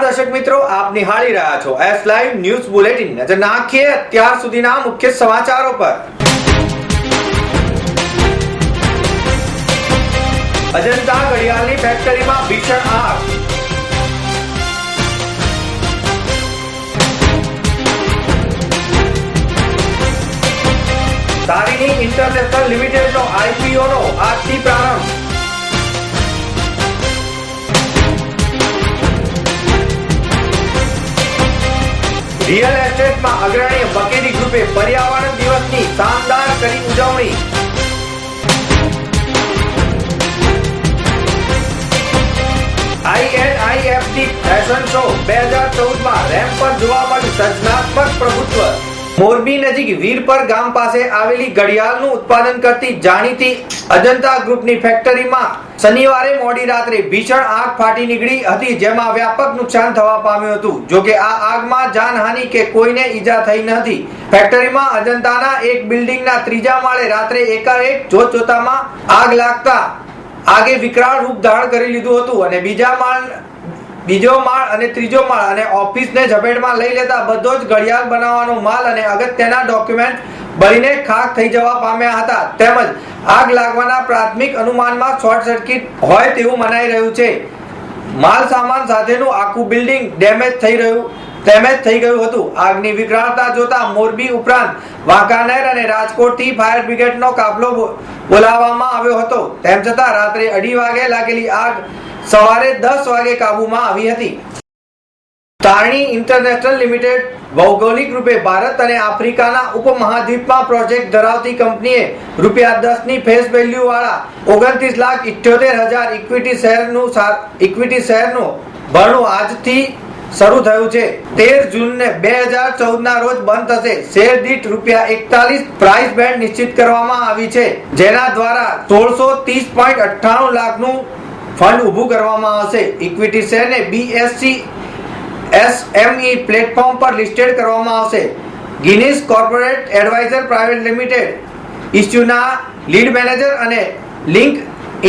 દર્શક મિત્રો, આપ નિહાળી રહ્યા છો એસ લાઈવ ન્યૂઝ બુલેટિન નજર નાખીએ અત્યાર સુધીના મુખ્ય સમાચારો પર. અજંતા ઘડિયાળની ફેક્ટરીમાં ભીષણ આગ. તારીની ઇન્ટરનેશનલ લિમિટેડનો આઈપીઓનો આજથી પ્રારંભ. રિયલ એસ્ટેટમાં અગ્રણી બકેરી ગ્રુપે પર્યાવરણ દિવસની શાનદાર કરી ઉજવણી. આઈએનઆઈએફટી ફેશન શો બે હજાર ચૌદમાં રેમ્પ પર જોવા મળ્યું સર્જનાત્મક પ્રભુત્વ. મોરબી નજીક વીરપર ગામ પાસે આવેલી ઘડિયાળનું ઉત્પાદન કરતી જાણીતી અજંતા ગ્રુપની ફેક્ટરીમાં શનિવારે મોડી રાત્રે ભીષણ આગ ફાટી નીકળી હતી, જેમાં વ્યાપક નુકસાન થવા પામ્યું હતું. જોકે આ આગમાં જાનહાનિ કે કોઈને ઈજા થઈ નથી. ફેક્ટરીમાં અજંતાના એક બિલ્ડિંગના ત્રીજા માળે રાત્રે એકાએક જોત જોતામાં આગ લાગતા આગે વિકરાળ રૂપ ધારણ કરી લીધું હતું અને બીજા માળ બીજો માળ અને ત્રીજો માળ અને ઓફિસને ઝપેટમાં લઈ લેતા બધો જ ઘડિયાળ બનાવવાનો માલ અને અગત્યના ડોક્યુમેન્ટ બળીને ખાક થઈ જવા પામ્યા હતા. તેમજ આગ લાગવાના પ્રાથમિક અનુમાનમાં શોર્ટ સર્કિટ હોય તેવું મનાઈ રહ્યું છે. માલ સામાન સાથેનું આખું બિલ્ડિંગ ડેમેજ થઈ રહ્યું, ડેમેજ થઈ ગયું હતું. આગની વિકરાળતા જોતા મોરબી ઉપરાંત વાંકાનેર અને રાજકોટથી ફાયર બ્રિગેડનો કાફલો બોલાવવામાં આવ્યો હતો. તેમ છતાં રાત્રે અઢી વાગે લાગેલી આગ સવારે દસ વાગે કાબુમાં આવી હતી. તારણી ઇન્ટરનેશનલ લિમિટેડ ભૌગોલિક રૂપે ભારત અને આફ્રિકાના ઉપમહાદ્વીપમાં પ્રોજેક્ટ ધરાવતી કંપનીએ રૂપિયા દસની ફેસ વેલ્યુ વાળા ઓગણત્રીસ લાખ ઇઠ્યોતેર હજાર ઇક્વિટી શેરનું ઇક્વિટી શેરનું ભરણું આજથી શરૂ થયું છે. તેર જૂનને બે હજાર ચૌદના રોજ બંધ થશે. શેર દીઠ રૂપિયા એકતાલીસ પ્રાઇસ બેન્ડ નિશ્ચિત કરવામાં આવી છે, જેના દ્વારા સોળસો ત્રીસ પોઈન્ટ અઠ્ઠાણું લાખનું ફંડ ઊભું કરવામાં આવશે ઇક્વિટી શેરને બીએસસી એસએમઈ પ્લેટફોર્મ પર લિસ્ટેડ કરવામાં આવશે Guinness corporate advisor private limited ઇસ્યુના lead manager અને link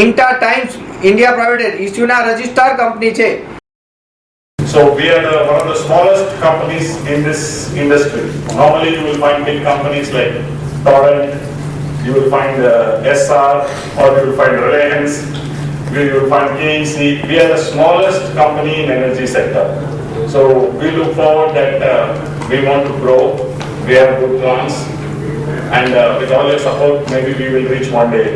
Inta Times India private ઇસ્યુના registrar company છે So we are the, one of the smallest companies in this industry. Normally you will find big companies like Torrent, you will find uh, SR, or you will find Reliance, find KEC. We are the smallest company in energy sector. So we look forward that uh, we want to grow, we have good plans, and uh, with all your support, maybe we will reach one day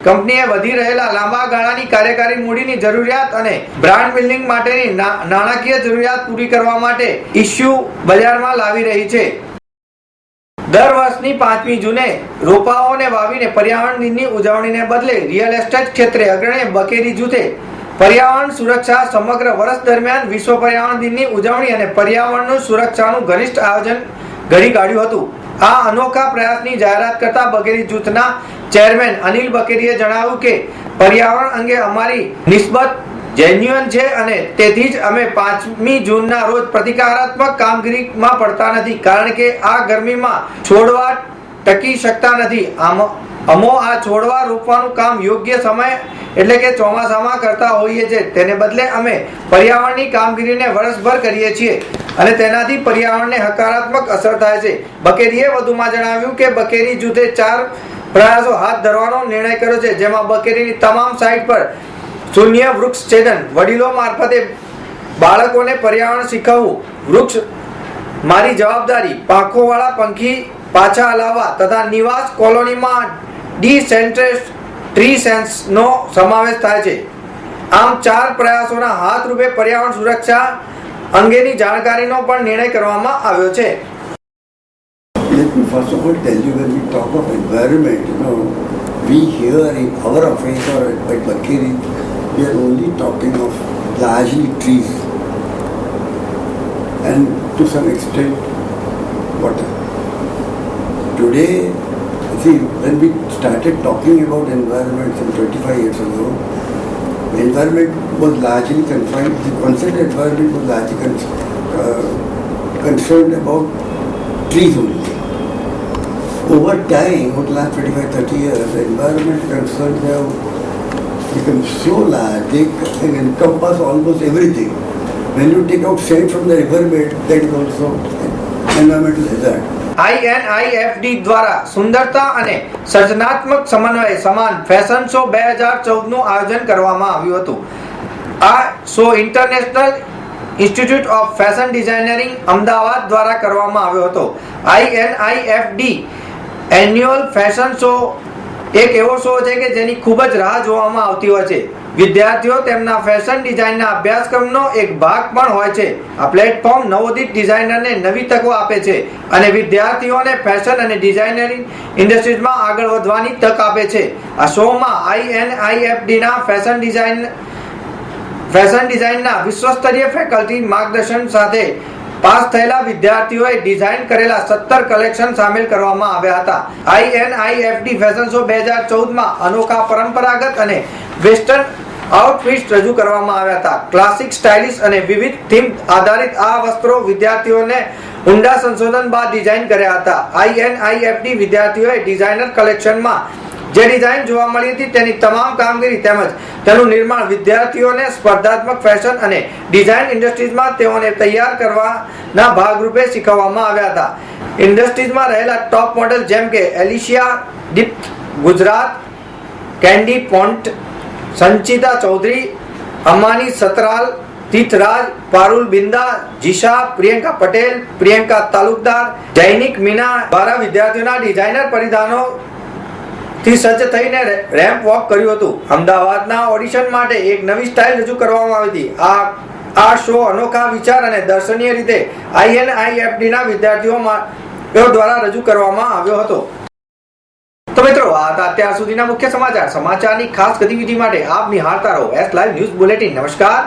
કંપનીએ વધી રહેલા લાંબા ગાળાની કાર્યકારી મૂડીની જરૂરિયાત અને brand building માટેની નાણાકીય જરૂરિયાત પૂરી કરવા માટે ઇસ્યુ બજારમાં લાવી રહી છે દર વર્ષની પાંચમી જૂને રોપાઓને વાવીને પર્યાવરણ દિનની ઉજવણીને બદલે રિયલ એસ્ટેટ ક્ષેત્રે અગ્રણી બકેરી જૂથે પર્યાવરણ સુરક્ષા સમગ્ર વર્ષ દરમિયાન વિશ્વ પર્યાવરણ દિનની ઉજવણી અને પર્યાવરણનું સુરક્ષાનું ઘનિષ્ઠ આયોજન ઘડી કાઢ્યું હતું. આ અનોખા પ્રયાસની જાહેરાત કરતા બકેરી જૂથના ચેરમેન અનિલ બકેરીએ જણાવ્યું કે પર્યાવરણ અંગે અમારી નિસ્બત જેન્યુઅન છે અને તેથી જ અમે પાંચમી જૂનના રોજ પ્રતિકારાત્મક કામગીરીમાં પડતા નથી. કારણ કે આ ગરમીમાં છોડવા ટકી શકતા નથી. આમ, અમો આ છોડવા રોપવાનું કામ યોગ્ય સમય એટલે કે ચોમાસામાં કરતા હોઈએ છીએ. તેને બદલે અમે પર્યાવરણની કામગીરીને વર્ષભર કરીએ છીએ અને તેનાથી પર્યાવરણને હકારાત્મક અસર થાય છે. બકેરીએ વધુમાં જણાવ્યું કે બકેરી જૂથે ચાર પ્રયાસો હાથ ધરવાનો નિર્ણય કર્યો છે, જેમાં બકેરીની તમામ સાઇટ પર શૂન્ય વૃક્ષ છેદન. વડીલો મારફતે બાળકોને પર્યાવરણ શીખવવું. વૃક્ષ મારી જવાબદારી. પાંખોવાળા પંખી પાછા હલાવવા તથા નિવાસ કોલોનીમાં ડીસેન્ટ્રેસ ટ્રી સેન્સનો સમાવેશ થાય છે. આમ ચાર પ્રયાસોના હાથ રૂપે પર્યાવરણ સુરક્ષા અંગેની જાણકારીનો પણ નિર્ણય કરવામાં આવ્યો છે. First of all tell you when we talk of environment, you know, we here in our office or at Bakiri, we are only talking of largely trees and to some extent water. Today, see, when we started talking about environment some 25 years ago, the environment was largely confined, the concept of environment was largely con- uh, concerned about trees only. Over time, over the last 25, 30 years, the environment concerns have become so large, they can encompass almost everything. when you take out sand from the river bed, that is also environmental hazard. આઈએનઆઈએફડી દ્વારા સુંદરતા અને સર્જનાત્મક સમન્વય સમાન fashion show બે હજાર ચૌદનું આયોજન કરવામાં આવ્યું હતું આ show international institute of fashion designering Ahmedabad દ્વારા કરવામાં આવ્યો હતો આઈએનઆઈએફડી એન્યુઅલ ફેશન શો એક એવો શો છે કે જેની ખૂબ જ રાહ જોવામાં આવતી હોય છે. વિદ્યાર્થીઓ તેમના ફેશન ડિઝાઇનના અભ્યાસક્રમનો એક ભાગ પણ હોય છે. આ પ્લેટફોર્મ નવોદિત ડિઝાઇનરને નવી તકો આપે છે અને વિદ્યાર્થીઓને ફેશન અને ડિઝાઇનરિંગ ઇન્ડસ્ટ્રીઝમાં આગળ વધવાની તક આપે છે. આ શોમાં આઈએનઆઈએફડીના ફેશન ડિઝાઇન ફેશન ડિઝાઇનના વિશ્વસ્તરીય ફેકલ્ટી માર્ગદર્શન સાથે પાસ થયેલા વિદ્યાર્થીઓએ ડિઝાઇન કરેલા સત્તર કલેક્શન સામેલ કરવામાં આવ્યા હતા. આઈએનઆઈએફડી ફેશન શો બે હજાર ચૌદમાં અનોખા પરંપરાગત અને વેસ્ટર્ન આઉટફિટ રજૂ કરવામાં આવ્યા હતા. ક્લાસિક, સ્ટાઇલિશ અને વિવિધ થીમ આધારિત આ વસ્ત્રો વિદ્યાર્થીઓને ઊંડા સંશોધન બાદ ડિઝાઇન કર્યા હતા. આઈએનઆઈએફડી વિદ્યાર્થીઓએ ડિઝાઇનર કલેક્શનમાં જે ડિઝાઇન જોવા મળી હતી તેની તમામ કામગીરી તેમજ તેનું નિર્માણ વિદ્યાર્થીઓને સ્પર્ધાત્મક ફેશન અને ડિઝાઇન ઇન્ડસ્ટ્રીઝમાં તેઓને તૈયાર કરવાના ભાગરૂપે શીખવવામાં આવ્યા હતા. ઇન્ડસ્ટ્રીઝમાં રહેલા ટોપ મોડલ જેમ કે Alicia Deep, Gujarat, Candy Pont, Sanchita Chaudhary, Amani Satral Tirthraj Parul Binda, Jisha, Priyanka Patel, Priyanka Talukdar, Jainik Meena દ્વારા વિદ્યાર્થીઓના ડિઝાઇનર પરિધાનો થી સજ્જ થઈને રેમ્પ વોક કર્યું હતું. અમદાવાદના ઓડિશન માટે એક નવી સ્ટાઇલ રજૂ કરવામાં આવી હતી. આ આ શો અનોખા વિચાર અને દર્શનીય રીતે આઈએનઆઈએફડીના ના વિદ્યાર્થીઓમાં દ્વારા રજૂ કરવામાં આવ્યો હતો. તો મિત્રો, આ હતા અત્યાર સુધીના મુખ્ય સમાચાર. સમાચારની ખાસ ગતિવિધિ માટે આપ નિહાળતા રહો. એસ લાઈવ ન્યૂઝ બુલેટિન નમસ્કાર.